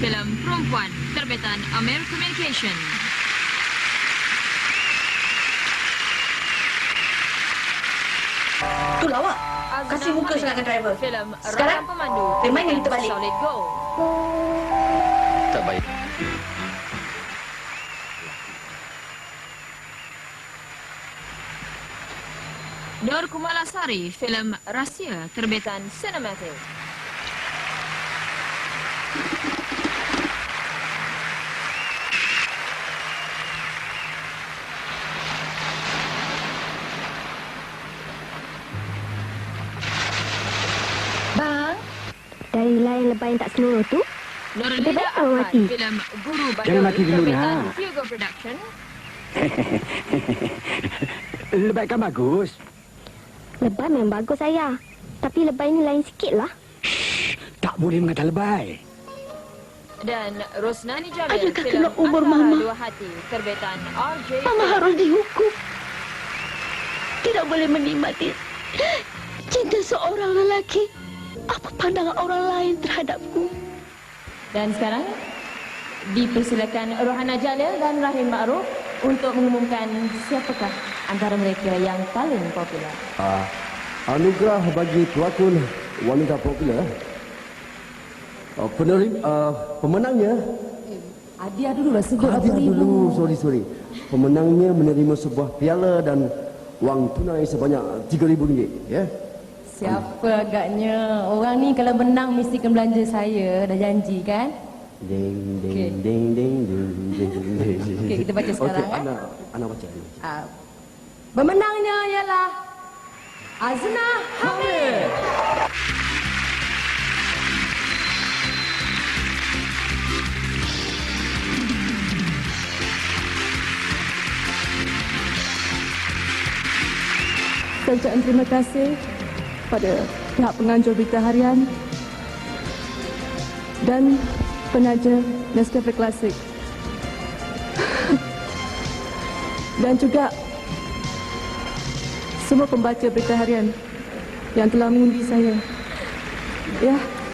Filem Perempuan terbitan Amer Communication. Itulah awak. Kasih muka sangat ke driver. Filem Sekarang, Pemandu. remind yang kita terbitan balik. Solid Gold. Tak baik. Nur Kumalasari filem Rahsia terbitan Cinematic. Lebah yang tak senonoh tu, Lebih Lida mati. filem Guru Jangan mati dulu, Production. Lebih kan bagus. lebah memang bagus saya. Tapi lebah ini lain sikit lah. Tak boleh mengata lebay. Dan Rosnani Jamil Adakah filem kena umur Mama? Dua Hati terbitan RJ. Mama harus dihukum. Tidak boleh menikmati cinta seorang lelaki. Apa pandangan orang lain terhadapku? Dan sekarang dipersilakan Rohana Jalil dan Rahim Ma'ruf untuk mengumumkan siapakah antara mereka yang paling popular. Ah, anugerah bagi pelakon wanita popular. Uh, penerim, uh, pemenangnya Adia dulu lah sebut Hadiah dulu, sorry sorry. Pemenangnya menerima sebuah piala dan wang tunai sebanyak RM3,000, ya. Siapa agaknya? Orang ni kalau menang mesti akan belanja saya. Dah janji kan? Ding ding Okey. ding ding ding ding ding. Okey, kita baca sekarang, Okey, eh. Ana Ana baca. Ana. Ah, pemenangnya ialah Azna Hamid. Saya ucapkan terima kasih pada pihak penganjur berita harian dan penaja Nescafe Classic. dan juga semua pembaca berita harian yang telah mengundi saya. Ya,